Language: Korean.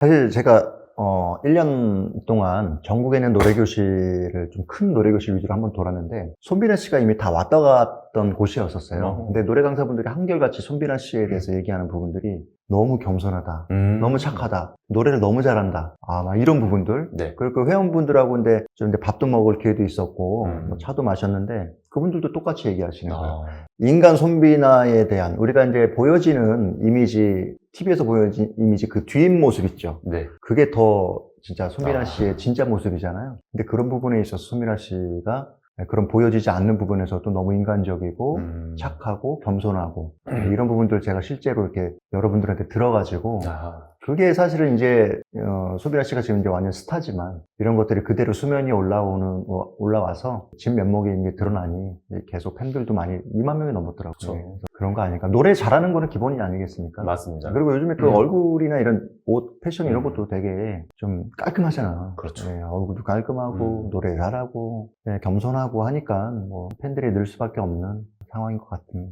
사실 제가 어, 1년 동안 전국에 있는 노래교실을 좀 큰 노래교실 위주로 한번 돌았는데 손빈아 씨가 이미 다 왔다 갔던 곳이었었어요. 어. 근데 노래 강사분들이 한결같이 손빈아 씨에 대해서 얘기하는 부분들이 너무 겸손하다. 음. 너무 착하다. 노래를 너무 잘한다. 아, 막 이런 부분들. 네. 그리고 그 회원분들하고 근데 좀 이제 밥도 먹을 기회도 있었고, 음. 뭐 차도 마셨는데, 그분들도 똑같이 얘기하시는 거예요. 아, 인간 손비나에 대한, 우리가 이제 보여지는 이미지, TV에서 보여진 이미지 그 뒷모습 있죠. 네. 그게 더 진짜 손민아 아. 씨의 진짜 모습이잖아요. 근데 그런 부분에 있어서 손민아 씨가 그런 보여지지 않는 부분에서도 너무 인간적이고 음. 착하고 겸손하고 이런 부분들 제가 실제로 이렇게 여러분들한테 들어가지고 아, 그게 사실은 이제 어, 소비라 씨가 지금 이제 완전 스타지만 이런 것들이 그대로 수면이 올라오는 어, 올라와서 진 면목이 이제 드러나니 계속 팬들도 많이 2만 명이 넘었더라고요. 그래서 그런 거 아닐까. 노래 잘하는 거는 기본이 아니겠습니까? 맞습니다. 그리고 요즘에 그 음. 얼굴이나 이런 옷, 패션 이런 음. 것도 되게 좀 깔끔하잖아. 그렇죠. 네, 얼굴도 깔끔하고, 음. 노래 잘하고, 네, 겸손하고 하니까 뭐 팬들이 늘 수밖에 없는 상황인 것 같은